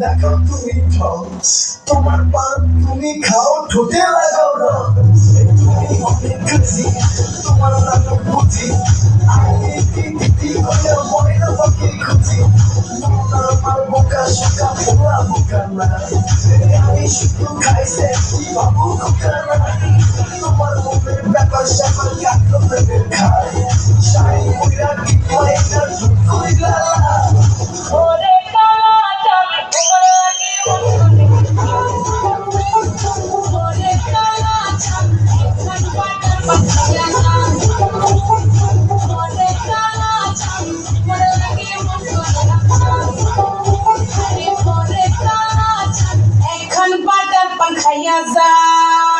দেখো তুমি ঠক তোমার পান তুমি খাও ঠোঁটে লাগাও রং তুমি অনেক খুশি তোমার নাটক বুঝি আমি দিদি করে ময়না পাখি খুঁজি আমার বোকা শোকা পোড়া বোকা না আমি শুধু খাইছে বাবু খোকা না তোমার মুখের ব্যাপার স্যাপার কাকলো ভেবে খায় শাড়ি ময়রা এখন পাটার পাখায়া যায়